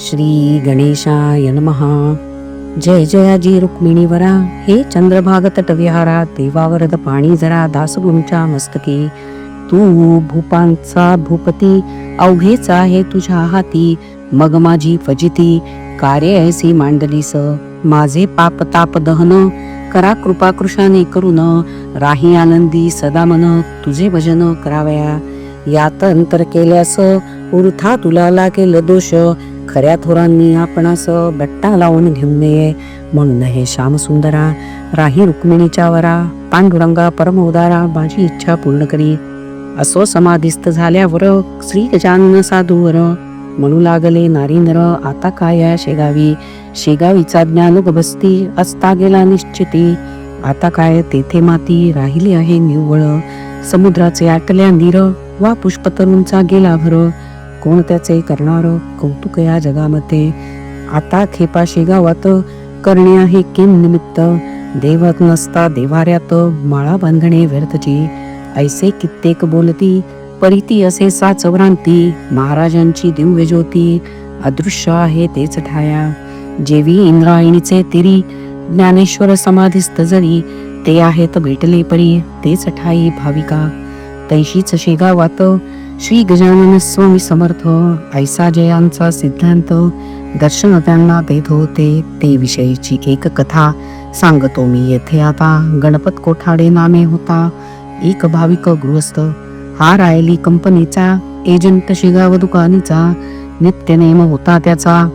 श्री गणेशाय नमहा जय जयाजी रुक्मिणीवरा हे चंद्रभाग तटविहारा देवावरद पाणी जरा दासगुंच्या मस्तकी. तू भूपांचा भूपती अवघेचा हे तुझ्या हाती. मग माझी फजिती कार्य ऐसी मांडलीस. माझे पाप ताप दहन करा कृपा कृषाने करून राही आनंदी सदा मन तुझे भजन करावया. यात अंतर केल्यास उरथा तुला लागेल दोष. खऱ्या थोरांनी आपणास बट्टा लावून घेऊन नये म्हणून हे श्यामसुंदरा राही रुक्मिणीच्या वरा पांडुरंगा परमोदारा माझी इच्छा पूर्ण करी. असो समाधिस्थ झाल्यावर श्री गजानन साधूवर म्हणू लागले नारी नर आता काय या शेगावी? शेगावीचा ज्ञानुग बसती असता गेला निश्चिती. आता काय तेथे माती राहिली आहे निव्वळ. समुद्राचे आटल्या नीर वा पुष्पतरूंचा गेला भर. कोण त्याचे करणार कौतुक या जगामध्ये. आता खेपा शेगावात करणे आहे किम निमित्त. देवत नसता देवाऱ्यात माळा बांधणे व्यर्थची. ऐसे कित्येक बोलती परिती असे साचवरांती महाराजांची दिव्य ज्योती अदृश्य आहे तेच ठाया. जेवी इंद्रायणीचे तिरी ज्ञानेश्वर समाधीस्त जरी. ते आहेत भेटले परी तेच ठाई भाविका. तैशीच शेगावात श्री गजानन स्वामी समर्थ ऐसा जयांचा सिद्धांत दर्शन त्यांना देत होते ते विषयीची एक कथा सांगतो मी येथे आता. गणपत कोठाडे नामे होता एक भाविक गृहस्थ. हा रायली कंपनीचा एजंट शिगाव दुकानीचा नित्यनेम होता त्याचा.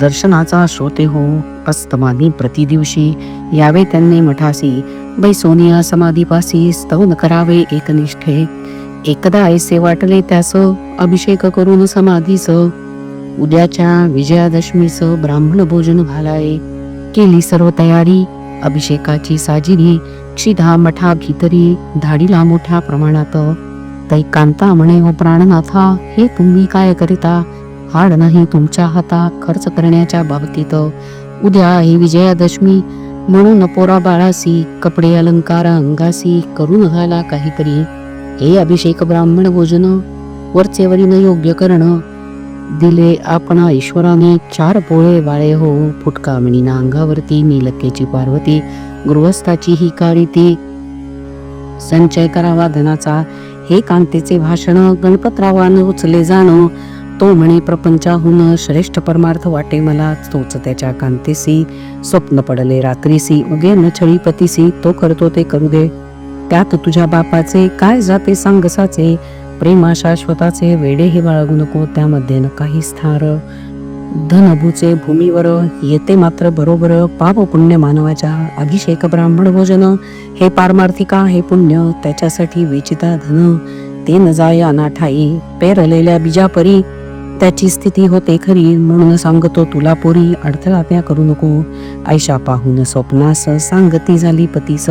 दर्शनाचा श्रोते हो अस्तमानी प्रतिदिवशी. यावे त्यांनी मठासी बैसोनिया समाधीपासी स्तवन करावे एकनिष्ठे. एकदा ऐसे वाटले त्यास अभिषेक करून समाधीस उद्याच्या विजयादशमीस ब्राह्मण भोजन घालाय केली सर्व तयारी. अभिषेकाची साजिरी क्षिधा मठा भीतरी धाडीला मोठ्या प्रमाणात. तै कांता म्हणे हो प्राणनाथा हे तुम्ही काय करिता? हाड नाही तुमच्या हातात खर्च करण्याच्या बाबतीत. उद्या ही विजयादशमी. म्हणून पोरा बाळासी कपडे अलंकार अंगासी करून घाला काहीतरी. हे अभिषेक ब्राह्मण भोजन वरचेवरीनं योग्य करणं. दिले आपण ईश्वराने चार पोळे बाळे हो फुटका म्हणीना अंगावरती नीलकेची पार्वती गृहस्थाची ही काळी ती संचय करावा धनाचा हे कांतेचे भाषण गणपतरावानं उचले जाणं. तो म्हणे प्रपंचाहून श्रेष्ठ परमार्थ वाटे मला तोच त्याच्या कांतेसी. स्वप्न पडले रात्रीसी उगे न छळीपतीसी तो करतो ते करू दे. त्यात तुझ्या बापाचे काय जाते सांगसाचे प्रेमा शाश्वताचे वेडे हे बाळगू नको त्यामध्ये न काही स्थार धनभूचे भूमीवर येते मात्र बरोबर पाप पुण्य मानवाच्या अभिषेक ब्राह्मण भोजन. हे पारमार्थिका हे पुण्य त्याच्यासाठी वेचिता धन. ते न जाय अनाठाई पेरलेल्या बीजापरी. त्याची स्थिती होते खरी म्हणून सांगतो तुला पोरी अडथळा त्या करू नको. ऐशा पाहून स्वप्नास सांगती झाली पतीस.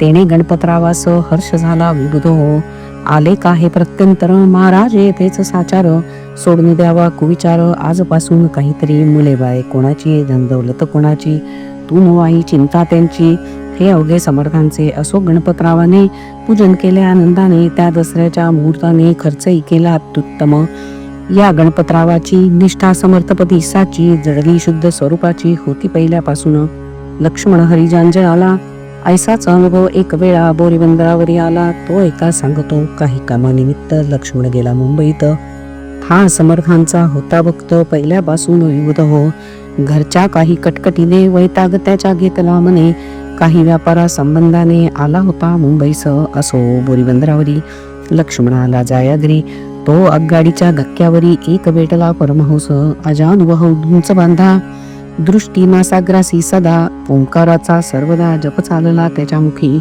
तेने गणपतरावास हर्ष झाला विबुधो. हो आले का हे प्रत्यंतर? महाराज येथेच साचार. सोडून द्यावा कुविचार. आजपासून काहीतरी मुले बाय. कोणाची? धनदौलत कोणाची? तू नवाई चिंता त्यांची. हे अवघे समर्थांचे असो गणपतरावाने. पूजन केले आनंदाने. त्या दसऱ्याच्या मुहूर्ताने खर्चही केला अत्युत्तम. या गणपतरावाची निष्ठा समर्थपती साची जडली शुद्ध स्वरूपाची होती पहिल्यापासून. लक्ष्मण हरिजांजळाला ऐसाच अनुभव एक वेळा बोरी बंदरावर आला. तो एका सांगतो काही कामानिमित्त लक्ष्मण गेला मुंबईत. हा समर्थांचा होता भक्त पहिल्यापासून विविध हो. घरच्या काही कटकटीने वैताग त्याच्या घेतला म्हणे. काही व्यापारा संबंधाने आला होता मुंबईसह असो बोरी बंदरावरी लक्ष्मणाला जायागरी तो आगगाडीच्या धक्क्यावरी एक बेटला परमहंस. अजान वह उंच बांधा. दृष्टी नासाग्रासी सदा ओंकाराचा सर्वदा जप चालला त्याच्या मुखी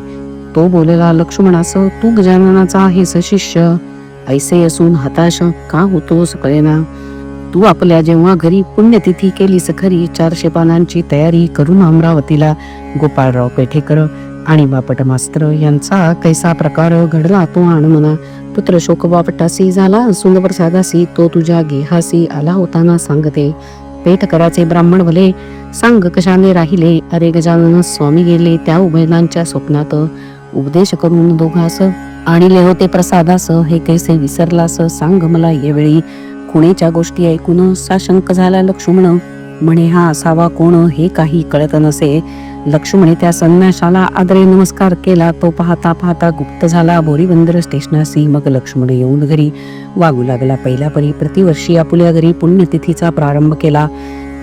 तो बोलेला लक्ष्मणास तू गजाननाचा आहेस शिष्य? ऐसे असून हताश का होतोस कळेना? तू आपल्या जेव्हा घरी पुण्यतिथी केलीस खरी चारशे पानांची तयारी करून अमरावतीला गोपाळराव पेठेकर आणि बापट मास्तर यांचा कैसा प्रकार घडला तो म्हणा. पुत्र शोक बापटासी झाला सुंदप्रसादासी तो तुझ्या गेहासी आला होताना सांगते. पेठकराचे ब्राह्मण भले सांग कशाने राहिले? अरे गजानन स्वामी गेले त्या उभयनांच्या स्वप्नात. उपदेश करून दोघास आणले होते प्रसादास. हे कैसे विसरलास? सांग मला यावेळी. खुणेच्या गोष्टी ऐकून साशंक झाला लक्ष्मण. म्हणे हा असावा कोण? हे काही कळत नसे. लक्ष्मणे त्या संन्याशाला आदरे नमस्कार केला. तो पाहता पाहता गुप्त झाला. बोरीबंदर स्टेशनासी. मग लक्ष्मण येऊन घरी वागू लागला. पहिल्या परी प्रतिवर्षी आपुल्या घरी पुण्यतिथीचा प्रारंभ केला.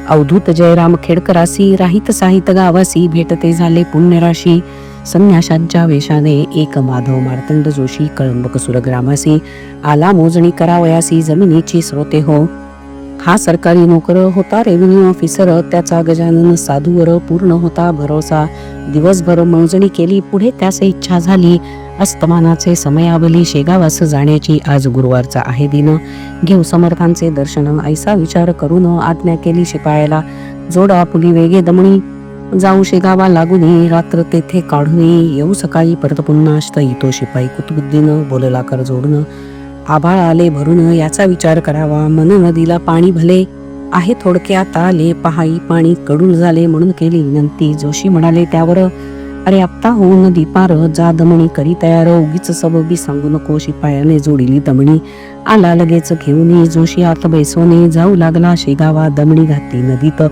अवधूत जयराम खेडकरासी राहित साहित गावासी भेटते झाले पुण्यराशी. संन्याशांच्या वेशाने एक माधव मार्तंड जोशी कळंबक सुरग्रामासी आला मोजणी करावयासी जमिनीची स्रोते हो. हा सरकारी नोकर होता रेव्हेन्यू ऑफिसर त्याचा गजानन साधूवर पूर्ण होता भरोसा. दिवसभर मोजणी केली पुढे त्यास इच्छा झाली. अस्तमानाचे समयावली शेगावास जाण्याची आज गुरुवारचा आहे दिन. घेऊ समर्थांचे दर्शन ऐसा विचार करून आज्ञा केली शिपायाला. जोडा पुली वेगे दमणी. जाऊ शेगावा लागून रात्र तेथे काढून येऊ सकाळी परत पुन्हा अष्ट येतो शिपाई कुतुबुद्दीनं बोलला कर जोडणं आभाळ आले भरून याचा विचार करावा. मन नदीला पाणी भले आहे थोडक्यात आले. पहाई पाणी कडून झाले म्हणून केली विनंती. जोशी म्हणाले त्यावर अरे आत्ता होऊन दीपार जा दमणी करी तयार. उगीच सबबी सांगू नको. शिपायाने जोडिली दमणी. आला लगेच घेऊन जोशी आत बैसोने जाऊ लागला. शेगावा दमणी घातली नदीत.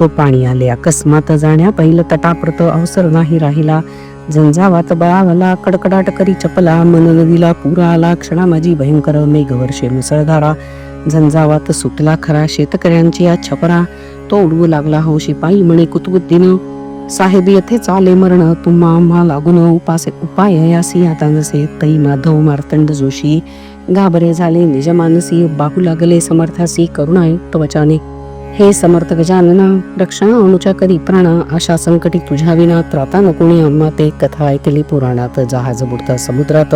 तो पाणी आले. अकस्मात जाण्या पहिलं तटाप्रत अवसर नाही राहिला. झंझावात बळावला कडकडाट करी चपला मन नदीला पूर आला क्षणा माझी भयंकर मेघवर्षे मुसळधारा. झंझावात सुटला खरा शेतकऱ्यांची या छपरा. तो उडवू लागला हो शिपाई म्हणे कुतबुद्धीनं. साहेब येथे चाले मरण तुम्हा आम्हा लागून उपासे उपाय यासी आता जसे तई माधव मार्तंड जोशी. घाबरे झाले निजमानसी बाहू लागले समर्थासी करुणायुक्त वचाने. हे समर्थ गजानन रक्षण अनुच्या करी प्राणा अशा संकटी तुझ्या विना त्राता नकोणी आम्हा ते कथा ऐकली पुराणात जहाज बुडता समुद्रात.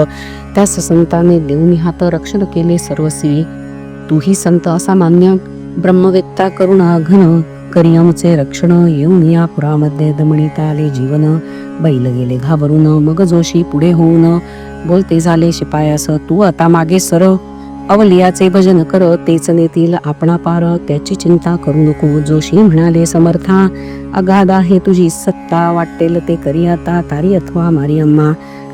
त्यास संताने देऊन हात रक्षण केले सर्वस्वी तूही संत असा मान्य. ब्रह्मवेत्ता करुणा घन करी आमचे रक्षण. येऊन या पुरामध्ये दमणीत आले जीवन. बैल गेले घाबरून. मग जोशी पुढे होऊन. बोलते झाले शिपायास तू आता मागे सर. अवलियाचे भजन कर तेच नेतील आपणा पार त्याची चिंता करू नको. जोशी म्हणाले समर्था अगाध आहे तुझी सत्ता वाटेल ते करी आता तारी अथवा मारी अम्मा.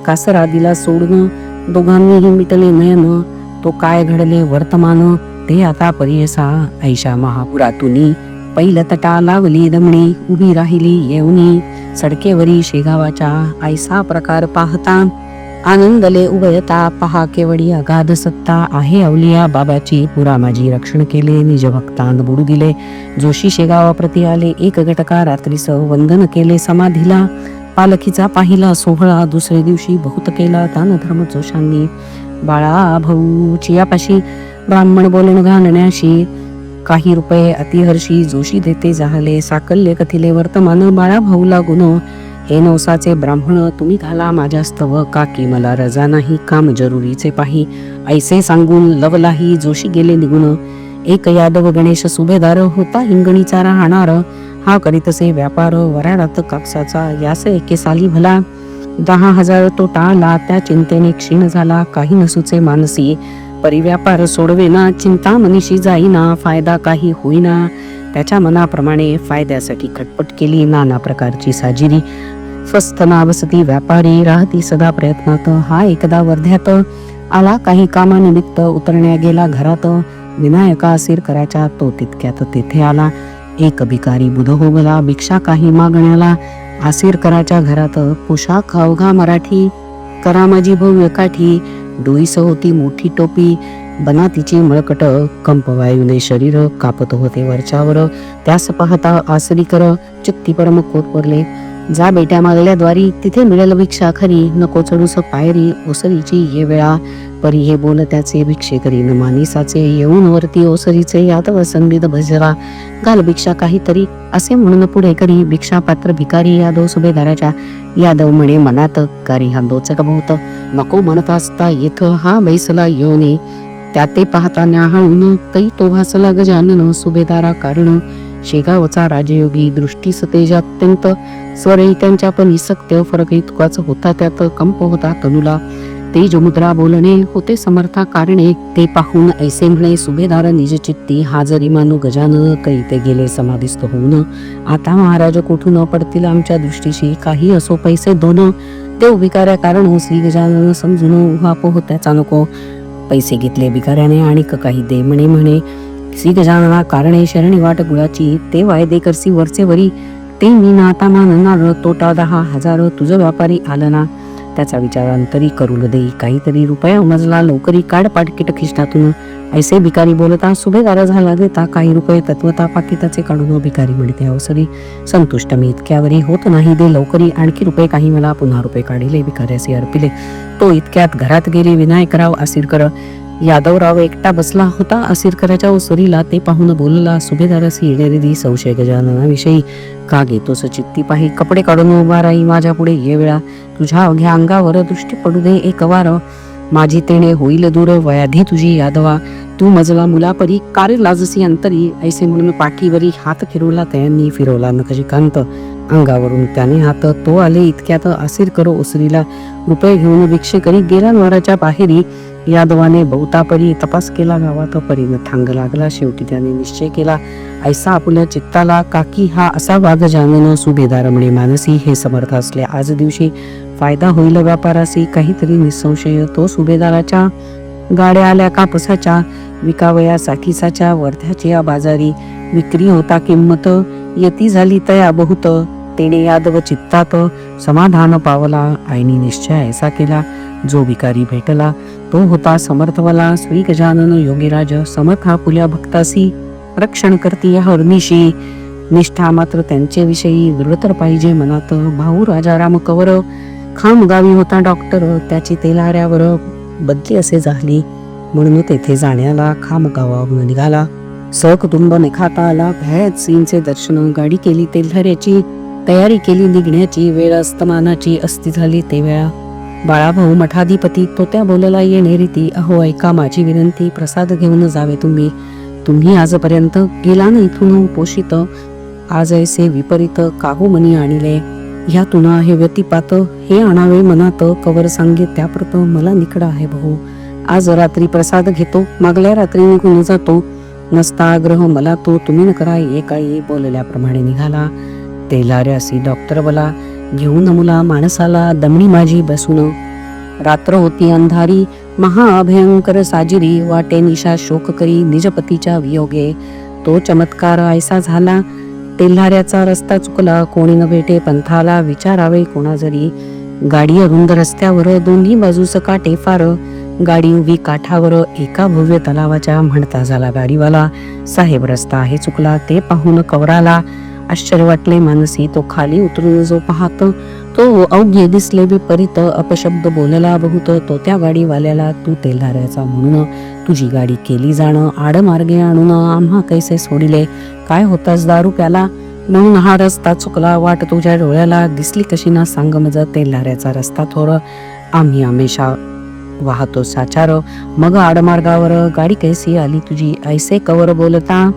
कासरा दिला सोडून दोघांनीही मिटले नयन. तो काय घडले वर्तमान ते आता परियसा ऐशा महापुरातुनी पहिलं तटा लावली दमणी उभी राहिली येऊनी. सडकेवरी शेगावाच्या ऐसा प्रकार पाहता आनंदले उभयता पहा केवडी अगाध सत्ता आहे अवलिया बाबाची. पुरा माझी रक्षण केले निज भक्तांत बुडू दिले. जोशी शेगावाप्रती आले एक घटका रात्रीस वंदन केले. समाधीला पालखीचा पाहिला सोहळा दुसऱ्या दिवशी बहुत केला. दान धर्म जोशांनी बाळा भाऊ चियापाशी ब्राह्मण बोलून घालण्याशी काही रुपये अतिहर्षी जोशी देते जाहले. साकल्य कथिले वर्तमान बाळा भाऊला गुन्हा हे नवसाचे ब्राह्मण तुम्ही घाला माझ्या स्तव काकी मला रजा नाही काम जरुरीचे पाही. ऐसे सांगून लवलाही जोशी गेले निघून. एक यादव गणेश सुभेदार होता हिंगणीचा राहणार. हा करीतसे व्यापार वराडात कापसाचा यास एके साली भला. दहा हजार तो टाळला त्या चिंतेने क्षीण झाला काही नसूचे मानसी. परिव्यापार सोडवेना चिंता मनीषी जाईना फायदा काही होईना. त्याच्या मनाप्रमाणे फायद्यासाठी खटपट केली नाना प्रकारची साजिरी. स्वस्थना नावसती व्यापारी राहती सदा प्रयत्नात. हा एकदा वर्ध्यात आला काही कामानिमित्त उतरण्या गेला घरात. विनायका असीर करायच्या तो तितक्यात तेथे आला. एक भिकारी बुध होगला भिक्षा काही मागण्याला आसीर कराच्या घरात पोशाख अवघा मराठी करा माझी भव्य काठी. डोईस होती मोठी टोपी. बनातीची मळकट कंपवायूने शरीर कापत होते वरच्यावर. त्यास पाहता आसरी कर चित्ती परम कोतपरले जा बेट्या मागल्या द्वारी तिथे मिळेल भिक्षा खरी नको चढूस पायरी ओसरीची ये वेळा. परी हे बोल त्याचे भिक्षे करी न मानिसाचे येऊन वरती ओसरीचे यादव वसंगीत भजरा. घाल भिक्षा काहीतरी असे म्हणून पुढे करी भिक्षा पात्र भिकारी यादव सुभेदाराच्या. यादव म्हणे मनात कारी हा दोचक बहुत नको म्हणत असता येथ हा बैसला येऊने त्या ते पाहताना न्याहाळून तै तो भासला गजानन सुभेदारा कारण शेगावचा राजयोगी दृष्टी सतेज अत्यंत स्वरही त्यांच्या पण सत्य फरक तुकाच होता त्यात कंप होता तनुला. तेज मुद्रा बोलणे होते समर्था कारणे ते पाहून ऐसे म्हणे सुभेदार निज चित्ती हाजरी मानू गजानन कै ते गेले समाधिस्थ होऊन. आता महाराज कुठून पडतील आमच्या दृष्टीशी? काही असो पैसे दोन. ते उभिकाऱ्या कारण श्री गजानन समजून उहापोह त्याचा नको. पैसे घेतले भिकाऱ्याने आणि काही दे म्हणे म्हणे. श्री गजानना कारणे शरणी वाट गुळाची ते वायदे करसी वरचे वरी ते मी नाता मानणार तोटा दहा हजार तुझ व्यापारी आलं ना त्याचा विचारांतरी करू दे काहीतरी रुपया उमजला लवकरी काढ पाटकीट खिष्टातून ऐसे भिकारी बोलता सुभेदार झाला देता काही रुपये तत्वता पाकिटाचे काढून भिकारी म्हणते अवसरी संतुष्ट मी इतक्यावरी होत नाही दे लवकरी आणखी रुपये काही मला पुन्हा रुपये काढिले भिकाऱ्याचे अर्पिले तो इतक्यात घरात गेले विनायकराव आसिरकर यादवराव एकटा बसला होता. आसिरकराच्या ओसरीला ते पाहून बोलला सुभेदारासी येणारी दी संशय गजाननाविषयी का घेतोस चित्ती पाही कपडे काढून उभा राही माझ्या पुढे ये वेळा. तुझ्या अवघ्या अंगावर दृष्टी पडू दे एक वार. माझी तेणे होईल दूर वयाधी तुझी यादवा. तू मजला मुलापरी कार लाजसी अंतरी. ऐसे म्हणून पाठीवरी हात फिरवला त्यांनी फिरवला नकशिकांत अंगावरून त्याने हात तो आले इतक्यात आसिर करो ओसरीला रुपये घेऊन भिक्षे करी गेला नवराच्या बाहेरी. यादवाने बहुतापरी तपास केला गावात परीनं थांग लागला. शेवटी त्याने निश्चय केला ऐसा आपल्या चित्ताला काकी हा असा वाघ जाणून सुभेदार म्हणे मानसी हे समर्थ असले. आज दिवशी फायदा होईल व्यापारासी. काहीतरी निसंशय तो सुभेदाराच्या गाड्या आल्या कापसाच्या विकावया साखीसाच्या वर्ध्याची या बाजारी. विक्री होता किंमत यती झाली तया बहुत. तेने यादव चित्तात समाधान पावला. आईनी निश्चय ऐसा केला जो विकारी भेटला तो होता समर्थवाला श्री गजानन योगीराज. समर्था पुल्या भक्तासी. रक्षण करती या हरनिशी निष्ठा मात्र त्यांच्याविषयी दृढतर पाहिजे मनात. भाऊ राजाराम कवर खाम गावी होता डॉक्टर. त्याची तेलाऱ्यावर बदली असे झाली. म्हणून तेथे जाण्याला खाम गावावर निघाला. सहकुटुंब निखाता आला भयात सीनचे दर्शन. गाडी केली तेलहऱ्याची. तयारी केली निघण्याची. वेळ अस्तमानाची. अस्थि झाली ते वेळा बाळाभाऊ मठाधिपती तो त्या बोलला येणे रीती अहो ऐका माझी विनंती प्रसाद घेऊन जावे तुम्ही. तुम्ही आजपर्यंत गेला ना इथून पोषित आज ऐसे विपरीत काहू मनी आणले. ह्यातून हे व्यतिपात हे आणावे मनात. कवर सांगे त्याप्रत मला निकड आहे भाऊ. आज रात्री प्रसाद घेतो मागल्या रात्री निघून जातो. नसता आग्रह मला तो तुम्ही न करा एकाई बोलल्याप्रमाणे निघाला. तेलाऱ्यासी डॉक्टर बोला घेऊन मुला माणसाला दमणी माझी बसून. रात्र होती अंधारी महाअभयंकर साजिरी वाटे निशा शोक करी निजपतीच्या वियोगे. तो चमत्कार ऐसा झाला तेल्हाऱ्याचा रस्ता चुकला कोणी न भेटे पंथाला विचारावे कोणा जरी गाडी अरुंद रस्त्यावर दोन्ही बाजूस काटे फार. गाडी उभी काठावर एका भव्य तलावाच्या म्हणता झाला गाडीवाला. साहेब रस्ता आहे चुकला ते पाहून कवराला. आश्चर्य वाटले मानसी तो खाली उतरून जो पाहत तो अवघे दिसले विपरीत अपशब्द बोलला बहुत तो त्या गाडीवाल्याला तू तेलधाऱ्याचा म्हणून तुझी गाडी केली जाणं आडमार्गे आणून आम्हा कैसे सोडिले? काय होतास दारू प्याला? म्हणून हा रस्ता चुकला वाट तुझ्या डोळ्याला दिसली कशी ना सांग मज तेलधाऱ्याचा रस्ता थोर आम्ही हमेशा वाहतो साचार मग आडमार्गावर गाडी कैसी आली तुझी? ऐसे कवर बोलता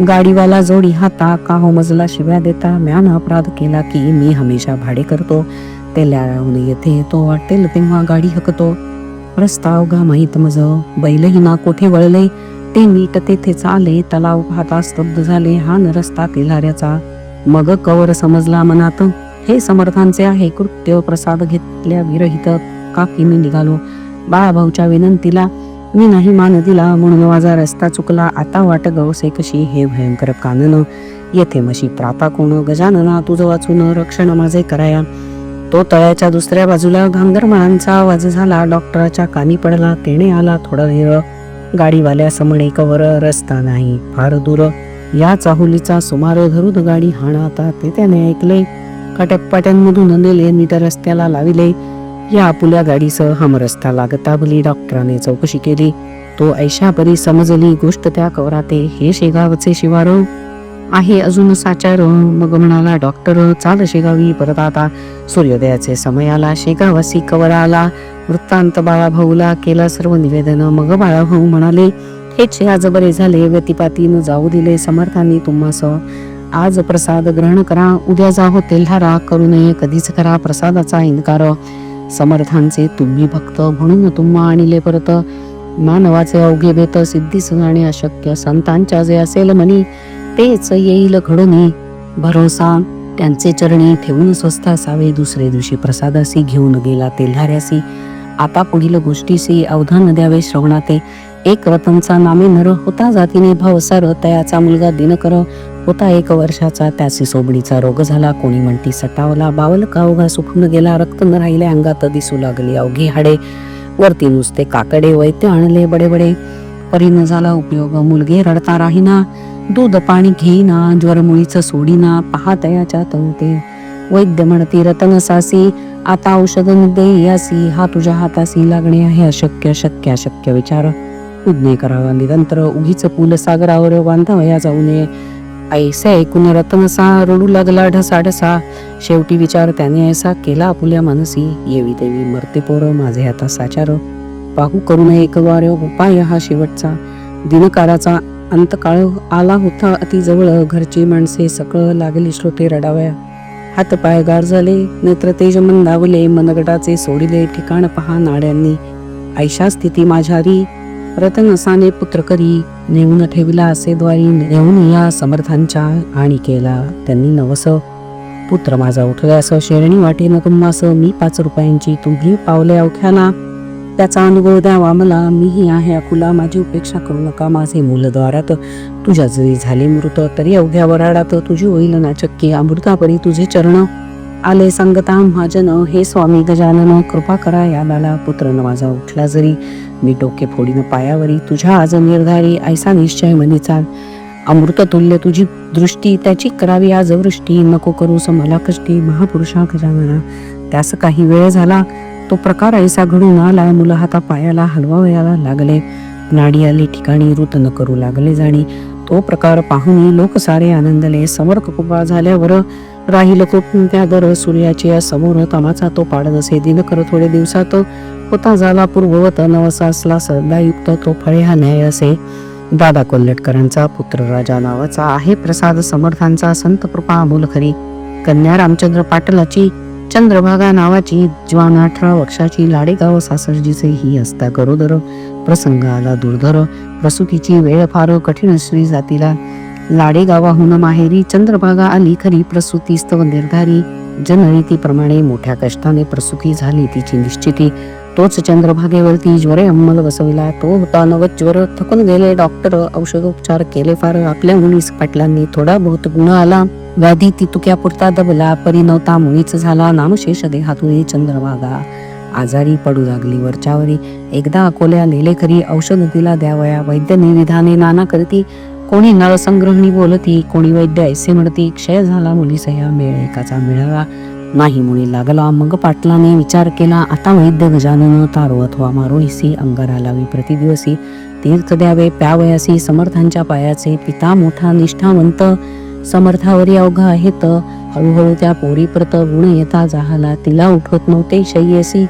गाडीवाला जोडी हाता का हो मजला शिव्या देता म्यान अपराध केला की मी हमेशा भाडे करतो. ते ल्याहून येथे तो वाटेल तेव्हा गाडी हकतो. रस्ता अवघा माहीत मज बैलही ना कोठे वळले. ते नीट तेथे चाले तलाव पाहता स्तब्ध झाले हा न रस्ता तेलाऱ्याचा. मग कवर समजला मनात हे समर्थांचे आहे कृत्य प्रसाद घेतल्या विरहित काकी मी निघालो. बाळाभाऊच्या विनंतीला मी नाही मान दिला म्हणून माझा रस्ता चुकला. आता वाट गवसे कशी हे भयंकर कानन. येथे मशी प्राता कोण? गजानना तुझं वाचून रक्षण माझे कराया. तो तळ्याच्या दुसऱ्या बाजूला गांधर्मांचा आवाज झाला. डॉक्टराच्या कानी पडला. तेणे आला थोडा वेळ. गाडीवाल्या समण एकवर रस्ता नाही फार दूर. या चाहुलीचा सुमार धरून गाडी हाणाता ते त्याने ऐकले. काट्यापाट्यांमधून नेले नीट रस्त्याला लाविले. या आपुल्या गाडीसह हमरस्ता रस्ता लागता भली डॉक्टराने चौकशी केली. तो ऐशापरी समजली गोष्ट त्या कवराते हे शेगावचे शिवार आहे अजून साचार. मग म्हणाला डॉक्टर चाल शेगावी परत आता. सूर्योदयाचे समय आला शेगावासी कवर आला. वृत्तांत बाळाभाऊला केला सर्व निवेदन. मग बाळाभाऊ म्हणाले हेच आज बरे झाले. व्यतिपातीनं जाऊ दिले समर्थांनी तुम्हास आज प्रसाद ग्रहण करा. उद्या जा हो तेल्हारा. करू नये कधीच करा प्रसादाचा इन्कार. समर्थांचे तुम्ही भक्त म्हणून तुम्हा आणले परत. मानवाचे अवघे बेत सिद्धी सुनाणे अशक्य संतांच्या जे असेल मनी तेच येईल घडोनी. भरोसा त्यांचे चरणी ठेवून स्वस्त असावे दुसरे दिवशी प्रसादासी घेऊन गेला तेल्हाऱ्यासी. आता पुढील गोष्टीसी अवधान द्यावे श्रवणाते. एक रतनचा नामे नर होता जातीने भावसार तयाचा मुलगा दिनकर होता एक वर्षाचा. त्यासी सोबडीचा रोग झाला. कोणी म्हणती सटावला बावल कावघा सुखून गेला. रक्त न राहिले अंगात दिसू लागली. अवघी हाडे. वरती नुसते काकडे वैद्य आणले बडे बडे परीन झाला उपयोग. मुलगे रडता राहीना. दूध पाणी घेईना. ज्वरमुळीच सोडीना. पहा तयाच्या तवते वैद्य म्हणती रतन सासी आता औषध दे यासी. हा तुझ्या हातासी लागणे आहे. अशक्य शक्य अशक्य विचार. उद्ने करावा निरंतर. उगीच पूल सागरावर बांधावया जाऊ नये. ऐसे ऐकून रतनसा रडू लागला ढसा ढसा शेवटी विचार त्याने ऐसा केला आपुल्या मनसी. येवी देवी मरते पोर माझे आता साचार. पाहू करू नये एक वार उपाय हा शेवटचा. दिनकाराचा अंतकाळ आला होता अतिजवळ घरची माणसे सकळ लागली श्रोते रडावया. हात पाय गार झाले नेत्र तेज मंदावले मनगटाचे सोडिले ठिकाण पहा नाड्यांनी. ऐशा स्थिती माझ्यारी. रतनसाने पुत्र करी नेऊन ठेविला असे द्वारी नेऊन या समर्थांच्या आणि केला. त्यांनी नवस पुत्र माझा उठल्यास शेरणी वाटेन तुम्हास मी पाच रुपयांची तुम्ही पावले अवख्याला त्याचा अनुभव द्यावा मला मीही आहे अकुला माझी उपेक्षा करू नका माझे मूलद्वारात. तुझ्या जरी झाले मृत तरी अवघ्या वराडात तुझी होईल ना चक्की अमृतापरी तुझे चरण. आले सांगता महाजन हे स्वामी गजानन कृपा करा या लाला पुत्र माझा उठला जरी. मी डोके फोडीन पायावरी तुझ्या आज निर्धारी ऐसा निश्चय मनीचा अमृततुल्य अमृत तुल्य तुझी दृष्टी त्याची करावी आज वृष्टी. नको करूस मला कष्टी महापुरुषा गजानना त्यास काही वेळ झाला तो प्रकार ऐसा घडून आला मुलं हाता पायाला हलवावयाला लागले. नाडी आली ठिकाणी ऋत न करू लागले जाणी. तो प्रकार पाहून लोक सारे आनंदले. समर्थ कुपा झाल्यावर राहील कोणत्या दर सूर्याच्या समोर तमाचा तो पाडत असे दिनकर थोडे दिवसात होता झाला पूर्ववत नवसासला सदायुक्त तो फळे हा न्याय असे दादा कोल्हटकरांचा पुत्र राजा नावाचा आहे. प्रसाद समर्थांचा संत कृपा अमोल खरी. कन्या रामचंद्र पाटलाची चंद्रभागा नावाची जवान अठरा वर्षाची लाडेगाव सासरजीचे ही असता गरोदर. प्रसंग आला दुर्धर. प्रसूतीची वेळ फार कठीण असली जातीला. लाडेगावाहून माहेरी चंद्रभागा आली खरी. प्रसूती स्तव निर्धारी. जनरीतीप्रमाणे मोठ्या कष्टाने प्रसूती झाली तिची निश्चिती. तोच चंद्रभागेवरती ज्वर अंमल बसविला. तो होता नवत ज्वर. थकून गेले डॉक्टर औषधोपचार केले फार. आपल्या मुनीस पाटलांनी थोडा बहुत गुण आला. व्याधी ती तुक्या पुरता दबला. परिणवता नव्हता मुळीच झाला. नामशेष देहातून चंद्रभागा. आजारी पडू लागली वरच्यावरी. एकदा अकोल्या नेले खरी औषध तिला द्यावया. वैद्य निविधाने नाना करती. कोणी नळसंग्रहणी बोलती. कोणी वैद्य ऐसे म्हणती. क्षय झाला मुलीसया मेळ एकाचा मिळाला नाही मुळे लागला. मग पाटलाने विचार केला आता वैद्य गजानन तारो व्हा मारोळीसी अंगारा लावी प्रतिदिवसी तीर्थ द्यावे प्यावयासी समर्थांच्या पायाचे पिता मोठा निष्ठावंत समर्थावरी अवघा आहेत. हळूहळू त्या पोरीप्रत गुण येता जाहाला तिला उठवत नव्हते शय्यसी.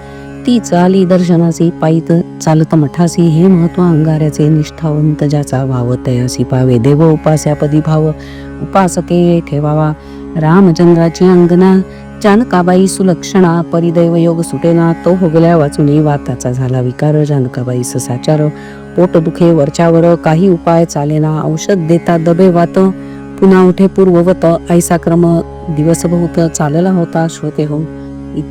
ती चाली दर्शनासी पायीत चालत मठासी हे महत्त्व अंगाऱ्याचे निष्ठावंत ज्याचा भाव तयासी पावे. देव उपास्यापदी भाव उपासके ठेवावा. रामचंद्राची अंगना जानकाबाई सुलक्षणा परिदैव योग सुटेना तो होगल्या वाचुनी वाताचा झाला विकार. जानकाबाई ससाचार पोट दुखे वरच्यावर काही उपाय चालेना. औषध देता दबे वात पुन्हा उठे पूर्ववत. ऐसा क्रम चालला होता श्रोते हो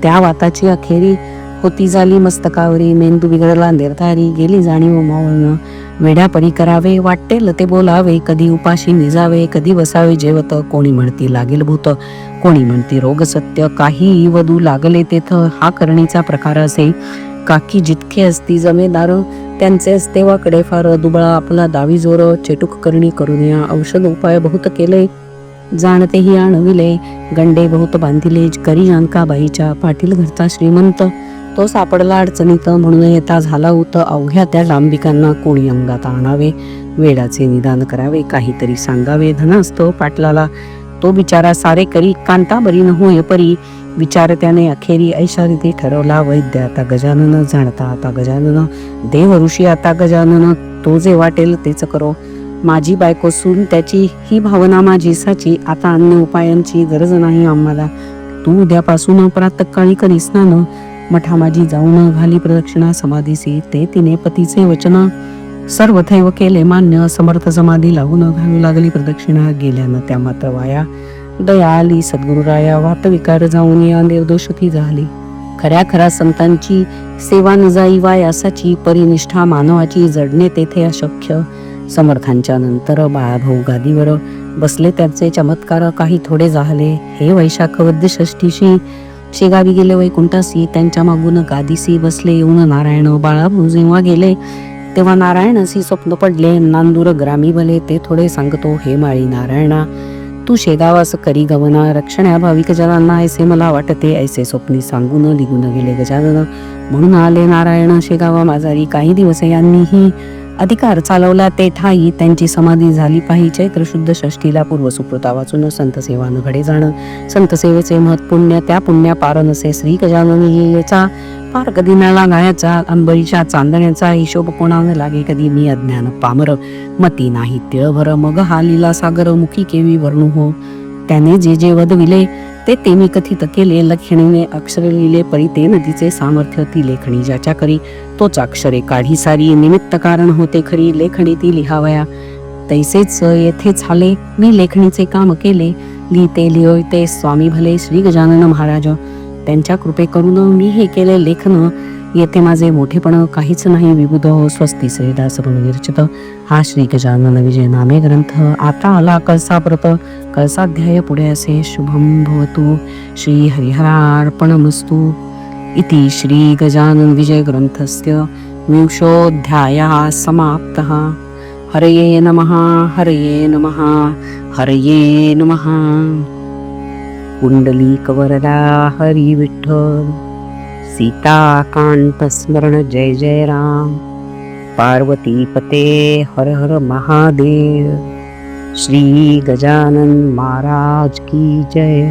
त्या वाताची अखेरी होती झाली मस्तकावरी. मेंदू बिघडला निर्धारी गेली जाणीव मावळणं वेड्यापरी करावे वाटेल ते बोलावे कधी उपाशी निजावे कधी बसावे जेवत. कोणी म्हणती लागेल भूत कोणी म्हणती रोग सत्य. काही वधू लागले तेथ हा करणीचा प्रकार असे. काकी जितके असती जमेदार त्यांचे असते वाकडे फार. दुबळा आपला दावी जोर चेटूक करणी करून या औषध उपाय बहुत केले जाणतेही आणविले गंडे बहुत बांधिले करी अंकाबाईच्या पाटील घरचा श्रीमंत तो सापडला अडचणीत. म्हणून येता झाला होतं. अवघ्या त्या लांबिकांना कोणी अंगात आणावे? वेळाचे निदान करावे. काहीतरी सांगावे. धनसतो पाटलाला तो बिचारा सारे करी कांता बरी न होय परी. विचार त्याने अखेरी ऐशा रीती ठरवला वैद्य आता गजानन जाणता आता गजानन. देव ऋषी आता गजानन. तो जे वाटेल तेच करो. माझी बायको सून त्याची ही भावना माझी साची. आता अन्य उपायांची गरज नाही आम्हाला. तू उद्यापासून प्रातकाळी ना ना? मठा माझी जाऊन घाली प्रदक्षिणा समाधीसी. ते तिने पतीचे वचन सर्वथैव केले. मान्य समर्थ समाधी लावून घालू लागली प्रदक्षिणा. गेल्यानं त्या मात्र वाया. दया आली सद्गुरुराया वातविकार जाऊन या निर्दोषती झाली. खऱ्या खऱ्या संतांची सेवा न जाई वायासाची परिनिष्ठा मानवाची जडणे तेथे अशक्य. समर्थांच्या नंतर बाळाभाऊ गादीवर बसले. त्यांचे चमत्कार काही थोडे झाले हे वैशाख षष्टीशी शेगावी गेले वैकुंठासी त्यांच्या मागून गादीसी बसले येऊन नारायण बाळाभू जेव्हा गेले तेव्हा नारायणासी स्वप्न पडले नांदूर ग्रामी भले ते थोडे सांगतो हे माळी नारायणा तू शेगावास करी गवना रक्षण्या भाविक जनांना ऐसे मला वाटते ऐसे स्वप्नी सांगून निघून गेले गजानन. म्हणून आले नारायण शेगावा माझारी काही दिवस यांनीही अधिकार चालवला ते ठाई त्यांची समाधी झाली पाहिजे. चैत्रशुद्ध षष्टीला पूर्वसुकृता वाचून संत सेवान घडे जाणं. संत सेवेचे महत् पुण्य त्या पुण्या पार नसे श्री गजानन येचा पार कधी नळा गायाचा अंबरीच्या चांदण्याचा. हिशोब कोणाला लागे कधी मी अज्ञान पामर. मती नाही तिळभर मग हा लीला सागर मुखी केवी वर्णू हो. त्याने जे जे वदविले ते तेमी कथित केले. लक्षणीने अक्षर लिहिले परी ते नदीचे सामर्थ्य ती लेखणी ज्याच्या करी तोच अक्षरे काढी सारी. निमित्त कारण होते खरी लेखणी ती लिहावया. तैसेच येथे झाले मी लेखणीचे काम केले. लिहिते लिहोयते स्वामी भले श्री गजानन महाराज. त्यांच्या कृपे करून मी हे केले लेखन. येथे माझे मोठेपण काहीच नाही. विबुध हो स्वस्ती श्रीदास विरचित हा श्री गजानन विजय नामे ग्रंथ. आता आला कळसाप्रत. कळसाध्याय पुढे असे. शुभम भवतु. श्री हरिहरार्पणमस्तु. इति श्री गजानन विजय ग्रंथस्य विंशोऽध्यायः समाप्तः. हरये नमः हरये नमः हरये नमः. कुण्डलीकवरदा हरी विठ्ठल सीताकांत स्मरण जय जय राम। पार्वती पते हर हर महादेव। श्री गजानन महाराज की जय